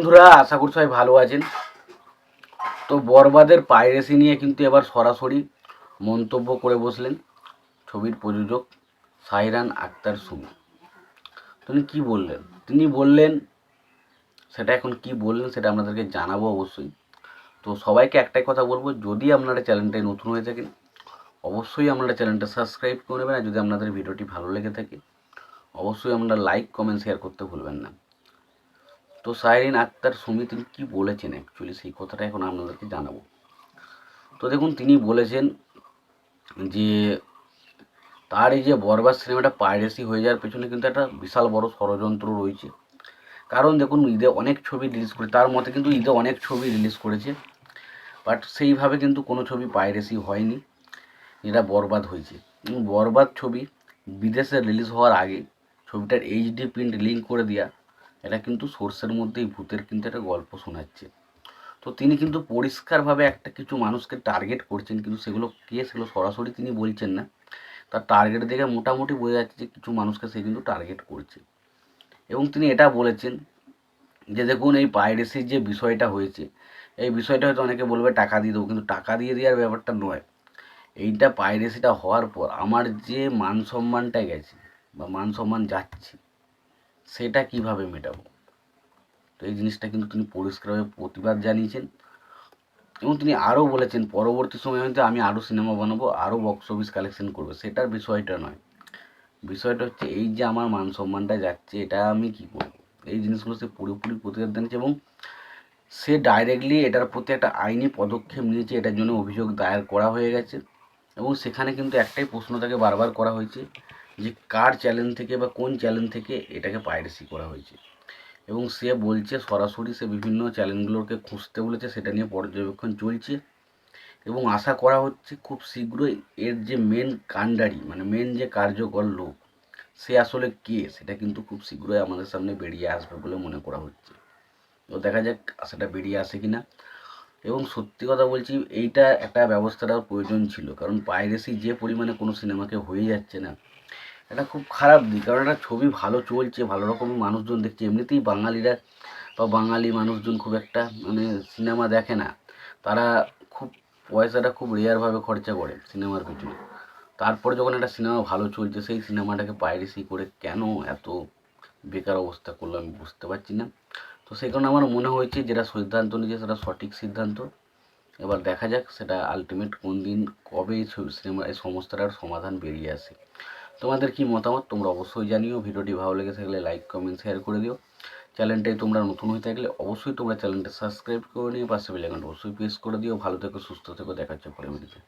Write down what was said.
বন্ধুরা, আশা করছি সবাই ভালো আছেন। তো বরবাদের পাইরেসি নিয়ে কিন্তু এবার সরাসরি মন্তব্য করে বসলেন ছবির প্রযোজক সাইরান আক্তার সুমি তিনি কি বললেন? তিনি বললেন, সেটা এখন কি বললেন সেটা আপনাদেরকে জানাব অবশ্যই। তো সবাইকে একটাই কথা বলব, যদি আপনারা চ্যানেলটায় নতুন হয়ে থাকেন, অবশ্যই আপনারা চ্যানেলটা সাবস্ক্রাইব করে নেবেন, আর যদি আপনাদের ভিডিওটি ভালো লেগে থাকে, অবশ্যই আপনারা লাইক, কমেন্ট, শেয়ার করতে ভুলবেন না। তো সাইরিন আক্তার সুমি তিনি কী বলেছেন অ্যাকচুয়ালি সেই কথাটা এখন আপনাদেরকে জানাব। তো দেখুন, তিনি বলেছেন যে তার এই যে বরবাদ সিনেমাটা পাইরেসি হয়ে যাওয়ার পেছনে কিন্তু একটা বিশাল বড় ষড়যন্ত্র রয়েছে। কারণ দেখুন, ঈদে অনেক ছবি রিলিজ করে, তার মতে কিন্তু ঈদে অনেক ছবি রিলিজ করেছে বাট সেইভাবে কিন্তু কোনো ছবি পাইরেসি হয়নি এটা বরবাদ হয়েছে। বরবাদ ছবি বিদেশে রিলিজ হওয়ার আগে ছবিটার এইচডি প্রিন্ট লিঙ্ক করে দেওয়া এটা কিন্তু সোর্সের মধ্যেই ভূতের কিন্তু একটা গল্প শোনাচ্ছে। তো তিনি কিন্তু পরিষ্কারভাবে একটা কিছু মানুষকে টার্গেট করছেন, কিন্তু সেগুলো কে সেগুলো সরাসরি তিনি বলছেন না। তার টার্গেট দেখে মোটামুটি বোঝা যাচ্ছে যে কিছু মানুষকে সে কিন্তু টার্গেট করছে। এবং তিনি এটা বলেছেন যে দেখুন, এই পাইরেসির যে বিষয়টা হয়েছে, এই বিষয়টা হয়তো অনেকে বলবে টাকা দিয়ে দেবো, কিন্তু টাকা দিয়ে দেওয়ার ব্যাপারটা নয়। এইটা পাইরেসিটা হওয়ার পর আমার যে মান সম্মানটা গেছে বা মান সম্মান যাচ্ছে সেটা কীভাবে মেটাবো? তো এই জিনিসটা কিন্তু তিনি পরিষ্কারভাবে প্রতিবাদ জানিয়েছেন এবং তিনি আরও বলেছেন, পরবর্তী সময়ে হয়তো আমি আরও সিনেমা বানাবো, আরও বক্স অফিস কালেকশন করব। সেটার বিষয়টা নয়। বিষয়টা হচ্ছে এই যে আমার মান সম্মানটা যাচ্ছে, এটা আমি কী করব? এই জিনিসগুলো সে পুরোপুরি প্রতিবাদ জানিয়েছে এবং সে ডাইরেক্টলি এটার প্রতি একটা আইনি পদক্ষেপ নিয়েছে, এটার জন্য অভিযোগ দায়ের করা হয়ে গেছে এবং সেখানে কিন্তু একটাই প্রশ্ন তাকে বারবার করা হয়েছে যে কার চ্যানেল থেকে বা কোন চ্যানেল থেকে এটাকে পাইরেসি করা হয়েছে। এবং সে বলছে, সরাসরি সে বিভিন্ন চ্যানেলগুলোকে খুঁজতে বলেছে, সেটা নিয়ে পর্যবেক্ষণ চলছে। এবং আশা করা হচ্ছে খুব শীঘ্রই এর যে মেন কাণ্ডারি মানে মেন যে কার্যকর লোক, সে আসলে কে? সেটা কিন্তু খুব শীঘ্রই আমাদের সামনে বেরিয়ে আসবে বলে মনে করা হচ্ছে। তো দেখা যাক সেটা বেরিয়ে আসে কি না এবং সত্যি কথা বলছি, এইটা একটা ব্যবস্থাটার প্রয়োজন ছিল। কারণ পাইরেসি যে পরিমাণে কোনো সিনেমাকে হয়ে যাচ্ছে না এটা খুব খারাপ দিক। কারণ একটা ছবি ভালো চলছে, ভালো রকম মানুষজন দেখছে। এমনিতেই বাঙালিরা বা বাঙালি মানুষজন খুব একটা মানে সিনেমা দেখে না। তারা খুব পয়সাটা খুব রেয়ারভাবে খরচা করে সিনেমার পিছনে। তারপরে যখন একটা সিনেমা ভালো চলছে, সেই সিনেমাটাকে পাইরেসি করে কেন এত বেকার অবস্থা করল আমি বুঝতে পারছি না। তো সেই কারণে আমার মনে হয়েছে যেটা সিদ্ধান্ত নিয়েছে সেটা সঠিক সিদ্ধান্ত। এবার দেখা যাক সেটা আলটিমেট কোন দিন কবে এই সিনেমা এই সমস্যাটার সমাধান বেরিয়ে আসে। তোমাদের কি মতামত? তোমরা অবশ্যই জানিও। ভিডিওটি ভালো লেগে থাকলে লাইক কমেন্ট শেয়ার করে দিও। চ্যানেলটাই তোমরা নতুন হয়ে থাকলে অবশ্যই তোমরা চ্যানেলটা সাবস্ক্রাইব করে নিও। পাশে বেল আইকনটা অবশ্যই প্রেস করে দিও। ভালো থেকো, সুস্থ থেকো। দেখা হচ্ছে পরে ভিডিওতে